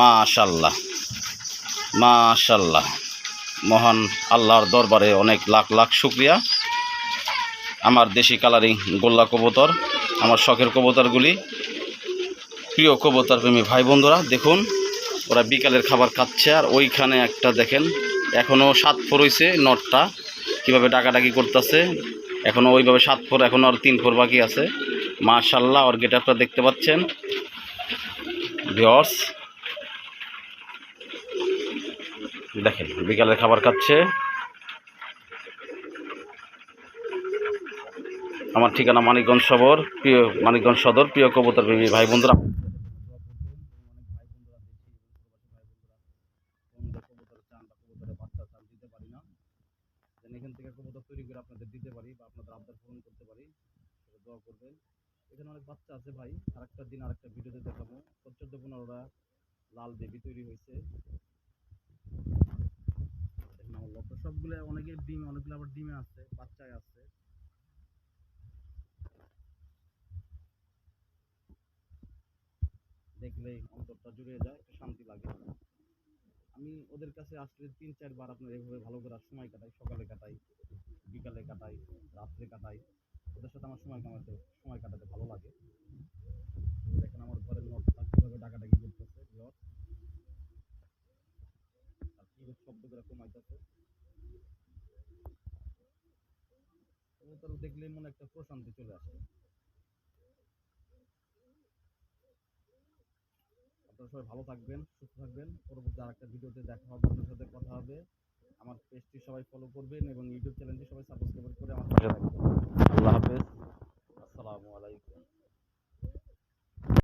মাশাল্লাহ। মাশাল্লাহ। মহান আল্লাহর দরবারে অনেক লাখ লাখ শুক্রিয়া। আমার দেশি কালারিং গোল্লা কবুতর, আমার শখের কবুতরগুলি। প্রিয় কবুতর প্রেমী ভাই বন্ধুরা, দেখুন, ওরা বিকালের খাবার খাচ্ছে, আর ওইখানে একটা দেখেন এখনও সাত ফোর হয়েছে নটটা। কীভাবে ডাকাডাকি করতেছে এখনও ওইভাবে সাত ফোর এখনও আর তিন ফোর বাকি আছে। মাশাল্লাহ, ওর গেট দেখতে পাচ্ছেন। ভিওর্স দেখেন, বিকালের খাবার খাচ্ছে। আমার ঠিকানা মানিকগঞ্জ সদর, প্রিয় মানিকগঞ্জ সদর, প্রিয় কবুতর প্রেমী ভাই বন্ধুরা। এখান থেকে কবুতর তৈরি করে আপনাদের দিতে পারি বা আপনাদের আবদার পূরণ করতে পারি এখানে অনেক বাচ্চা আছে ভাই দিন আরেকটা দেখাবো। চোদ্দ পনেরোটা লাল দেবী তৈরি হয়েছে। আমার লক্ষ্য সবগুলো অনেকের ডিম, অনেকগুলো আবার ডিমে আছে, বাচ্চায় আছে। দেখলেই অন্তরটা জুড়ে যায় শান্তি লাগে। আমি ওদের কাছে আসলে তিন, চারবার আপনার এভাবে ভালো করে সময় কাটাই, সকালে কাটাই, বিকালে কাটাই, রাত্রে কাটাই। ওদের সাথে আমার সময় কাটাতে সময় কাটাতে ভালো লাগে দেখেন আমার ঘরের নটটা কীভাবে ডাকাডাকি করতেছে বিহর আর কীভাবে শব্দ কমাইতেছে দেখলেই মনে একটা প্রশান্তি চলে আসে। আপনারা সবাই ভালো থাকবেন, সুস্থ থাকবেন। পরবর্তী আরেকটা ভিডিওতে দেখা হবে আপনার সাথে কথা হবে। আমার পেজটি সবাই ফলো করবেন এবং ইউটিউব চ্যানেলটি সবাই সাবস্ক্রাইব করে আমার আল্লাহ হাফেজ।